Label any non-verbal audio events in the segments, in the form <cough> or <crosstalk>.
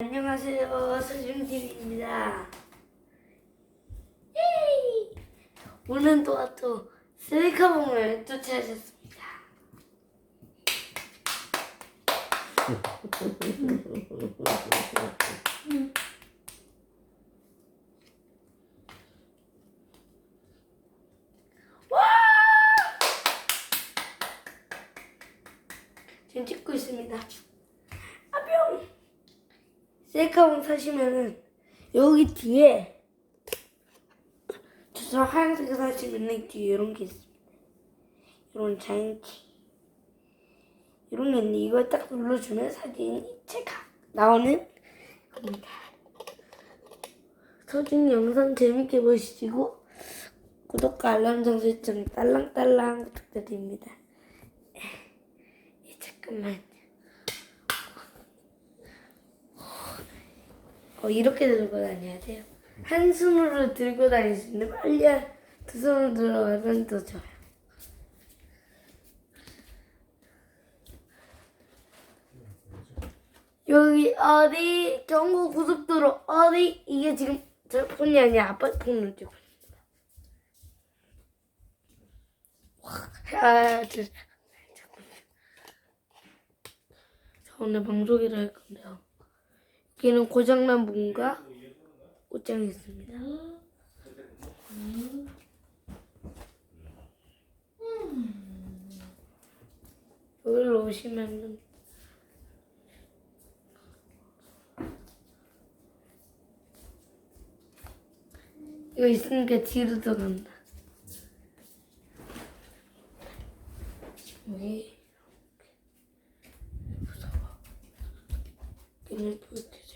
안녕하세요. 서준TV입니다. 예이! 오늘은 또한 또 셀카봉을 또 찾았습니다. 와! 지금 찍고 있습니다. 셀카봉 사시면은 여기 뒤에 저처럼 하얀색 사시면은 뒤에 이런 게 있습니다. 이런 장치 이런 게 있는데 이걸 딱 눌러주면 사진이 체가 나오는 겁니다. 서준 영상 재밌게 보시고 구독과 알람 설정 딸랑딸랑 부탁드립니다. 예, 잠깐만. 어, 이렇게 들고 다녀야 돼요. 한 손으로 들고 다닐 수 있는데 빨리 한두 손으로 들어가면 더 좋아요. 여기 어디 전국 고속도로 어디 이게 지금 저 폰이 아니라 아빠 폰으로 찍고 있습니다. 와, 아, 저. 저 오늘 방송이라 할 건데요. 여기는 고장난 문과 옷장이 있습니다. 여기로 오시면은 이거 있으니까 뒤로 들어간다. 여기 무서워. 보여드려 있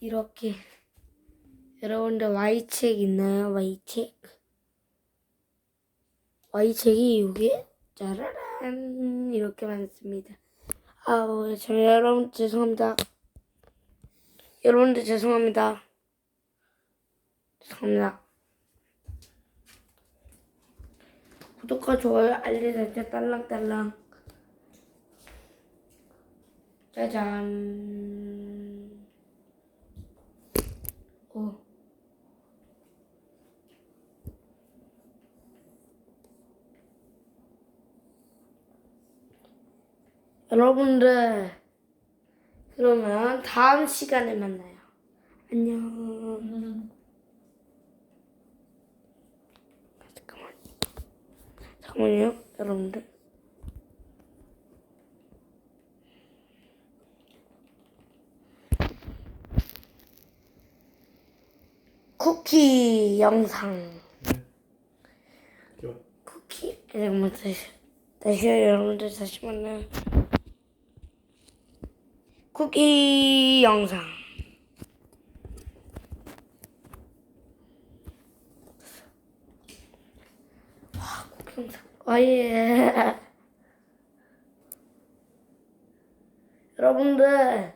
이렇게 여러분들 Y책 있나요? Y책? Y책이 여기에 짜라란 이렇게 많습니다. 아우 저 여러분 죄송합니다. 여러분들 죄송합니다. 죄송합니다. 구독과 좋아요, 알림 설정 딸랑딸랑. 짜잔. 오. 여러분들 그러면 다음 시간에 만나요. 안녕. 잠깐만. 잠깐만요, 여러분들. 쿠키 영상. 좋아. 쿠키. 잠깐만 다시 다시 여러분들 다시 만나요. 쿠키 영상. 와, 쿠키 영상. 아, 예. <laughs> 여러분들.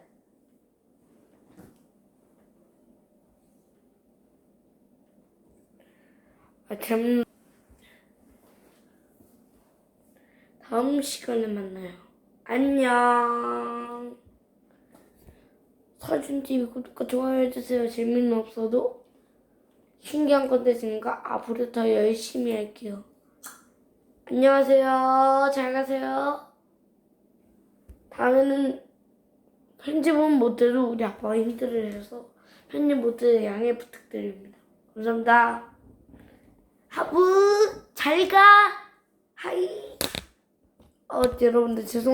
아, 참. 다음 시간에 만나요. 안녕. 서준TV 구독과 좋아요 해주세요. 재미는 없어도 신기한 컨텐츠니까 앞으로 더 열심히 할게요. 안녕하세요. 잘 가세요. 다음에는 편집은 못해도 우리 아빠가 힘들어 해서 편집 못해도 양해 부탁드립니다. 감사합니다. 하부 잘 가. 하이. 어 여러분들 죄송.